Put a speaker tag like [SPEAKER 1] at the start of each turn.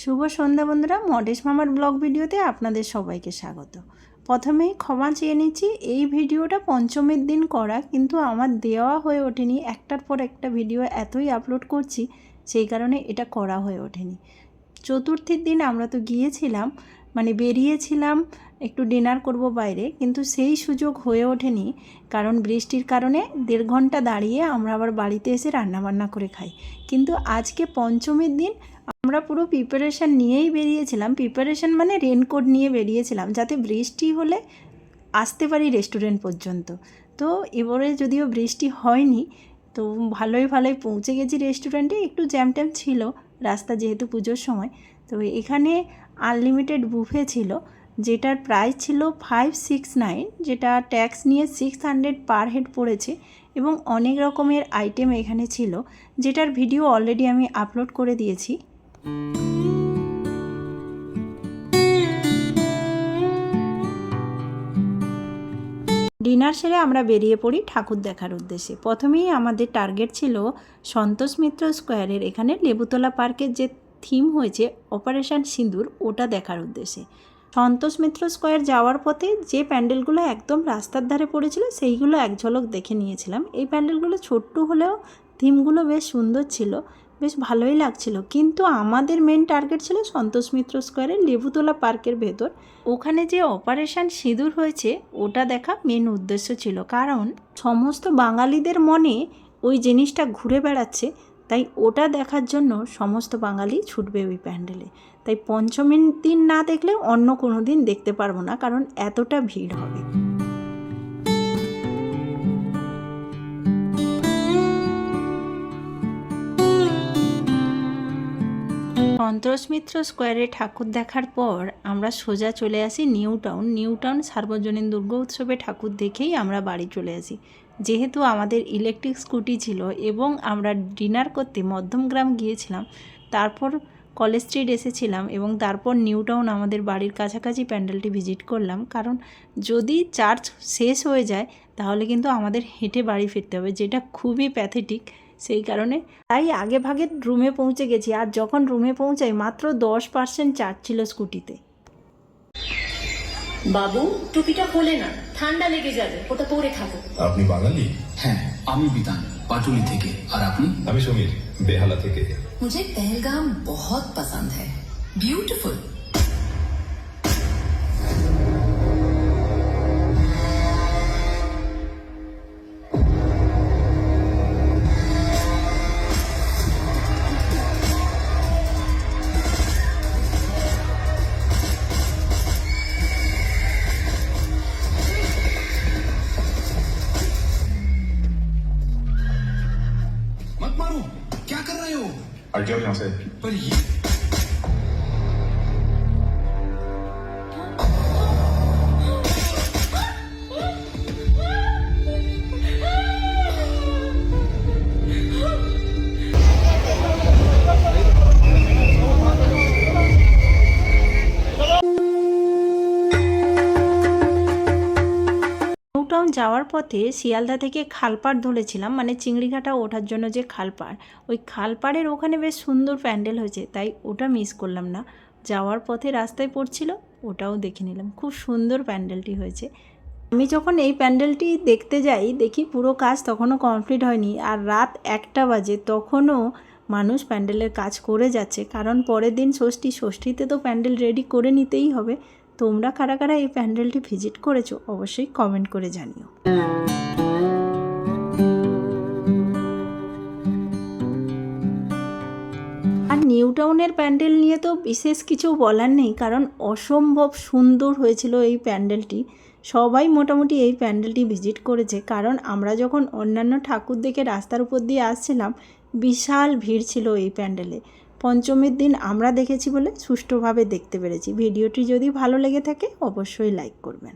[SPEAKER 1] শুভ সন্ধ্যা বন্ধুরা, মডেশ মামার ব্লগ ভিডিওতে আপনাদের সবাইকে স্বাগত। প্রথমেই ক্ষমা চেয়ে নিচ্ছি, এই ভিডিওটা পঞ্চমের দিন করা, কিন্তু আমার দেওয়া হয়ে ওঠেনি, একটার পর একটা ভিডিও এতই আপলোড করছি, সেই কারণে এটা করা হয়ে ওঠেনি। চতুর্থীর দিন আমরা তো গিয়েছিলাম মানে বেরিয়েছিলাম, একটু ডিনার করব বাইরে, কিন্তু সেই সুযোগ হয়ে ওঠেনি, কারণ বৃষ্টির কারণে দেড় ঘণ্টা দাঁড়িয়ে আমরা আবার বাড়িতে এসে রান্নাবান্না করে খাই। কিন্তু আজকে পঞ্চমীর দিন আমরা পুরো প্রিপারেশান নিয়েই বেরিয়েছিলাম। প্রিপারেশান মানে রেনকোট নিয়ে বেরিয়েছিলাম, যাতে বৃষ্টি হলে আসতে পারি রেস্টুরেন্ট পর্যন্ত। তো এবারে যদিও বৃষ্টি হয়নি, তো ভালোই ভালোই পৌঁছে গেছি রেস্টুরেন্টে একটু জ্যাম ট্যাম ছিল রাস্তা যেহেতু পুজোর সময়। তো এখানে আনলিমিটেড বুফে ছিল, যেটার প্রাইস ছিল ফাইভ সিক্স নাইন যেটা ট্যাক্স নিয়ে সিক্স হান্ড্রেড পার হেড পড়েছে এবং অনেক রকমের আইটেম এখানে ছিল, যেটার ভিডিও অলরেডি আমি আপলোড করে দিয়েছি। ডিনার সেরে আমরা বেরিয়ে পড়ি ঠাকুর দেখার উদ্দেশ্যে। প্রথমেই আমাদের টার্গেট ছিল সন্তোষ মিত্র স্কোয়ারের এখানে লেবুতলা পার্কের যে থিম হয়েছে, অপারেশন সিঁদুর, ওটা দেখার উদ্দেশ্যে। সন্তোষ মিত্র স্কোয়ার যাওয়ার পথে যে প্যান্ডেলগুলো একদম রাস্তার ধারে পড়েছিল, সেইগুলো এক ঝলক দেখে নিয়েছিলাম। এই প্যান্ডেলগুলো ছোট্ট হলেও থিমগুলো বেশ সুন্দর ছিল। বেশ ভালোই লাগছিল। কিন্তু আমাদের মেন টার্গেট ছিল সন্তোষ মিত্র স্কোয়ারের লেবুতলা পার্কের ভেতর। ওখানে যে অপারেশন সিঁদুর হয়েছে, ওটা দেখা মেন উদ্দেশ্য ছিল। কারণ সমস্ত বাঙালিদের মনে ওই জিনিসটা ঘুরে বেড়াচ্ছে, তাই ওটা দেখার জন্য সমস্ত বাঙালি ছুটবে ওই প্যান্ডেলে। তাই পঞ্চমীর দিন না দেখলে অন্য কোনো দিন দেখতে পারব না, কারণ এতটা ভিড় হবে। সন্তোষ মিত্র স্কোয়ারে ঠাকুর দেখার পর আমরা সোজা চলে আসি নিউ টাউন। নিউ টাউন সার্বজনীন দুর্গা উৎসবে ঠাকুর দেখেই আমরা বাড়ি চলে আসি। যেহেতু আমাদের ইলেকট্রিক স্কুটি ছিল এবং আমরা ডিনার করতে মধ্যমগ্রাম গিয়েছিলাম, তারপর কলেজ স্ট্রিট এসেছিলাম এবং তারপর নিউ টাউন আমাদের বাড়ির কাছাকাছি প্যান্ডেলটি ভিজিট করলাম। কারণ যদি চার্জ শেষ হয়ে যায়, তাহলে কিন্তু আমাদের হেঁটে বাড়ি ফিরতে হবে, যেটা খুবই প্যাথেটিক। সেই কারণে তাই আগে ভাগে রুমে পৌঁছে গেছি আর যখন রুমে পৌঁছাই মাত্র দশ পার্সেন্ট চার্জ ছিল স্কুটিতে
[SPEAKER 2] বাবু টুপিটা খোলে না ঠান্ডা লেগে যাবে ওটা পরে থাকো
[SPEAKER 3] আপনি বাঙালি
[SPEAKER 4] হ্যাঁ আমি বিতান পাটুলি থেকে আর আপনি
[SPEAKER 3] আমি সমীর বেহালা থেকে
[SPEAKER 5] मुझे पहलगाम बहुत पसंद है ब्यूटीफुल
[SPEAKER 3] 二交
[SPEAKER 4] 我想
[SPEAKER 1] 不一 যাওয়ার পথে শিয়ালদা থেকে খালপাড় ধরেছিলাম মানে চিংড়িঘাটা ওঠার জন্য যে খালপাড়। ওই খালপাড়ের ওখানে বেশ সুন্দর প্যান্ডেল হয়েছে, তাই ওটা মিস করলাম না। যাওয়ার পথে রাস্তায় পড়ছিল, ওটাও দেখে নিলাম। খুব সুন্দর প্যান্ডেলটি হয়েছে। আমি যখন এই প্যান্ডেলটি দেখতে যাই, দেখি পুরো কাজ তখনও কমপ্লিট হয়নি, আর রাত একটা বাজে, তখনও মানুষ প্যান্ডেলের কাজ করে যাচ্ছে। কারণ পরের দিন ষষ্ঠী, ষষ্ঠীতে তো প্যান্ডেল রেডি করে নিতেই হবে। তোমরা কারা কারা এই প্যান্ডেলটি ভিজিট করেছ অবশ্যই কমেন্ট করে জানিও। আর নিউ টাউনের প্যান্ডেল নিয়ে তো বিশেষ কিছু বলার নেই, কারণ অসম্ভব সুন্দর হয়েছিল এই প্যান্ডেলটি। সবাই মোটামুটি এই প্যান্ডেলটি ভিজিট করেছে, কারণ আমরা যখন অন্যান্য ঠাকুর দেখে রাস্তার উপর দিয়ে আসছিলাম, বিশাল ভিড় ছিল এই প্যান্ডেলে। পঞ্চমীর দিন আমরা দেখেছি বলে সুষ্ঠুভাবে দেখতে পেরেছি। ভিডিওটি যদি ভালো লেগে থাকে, অবশ্যই লাইক করবেন।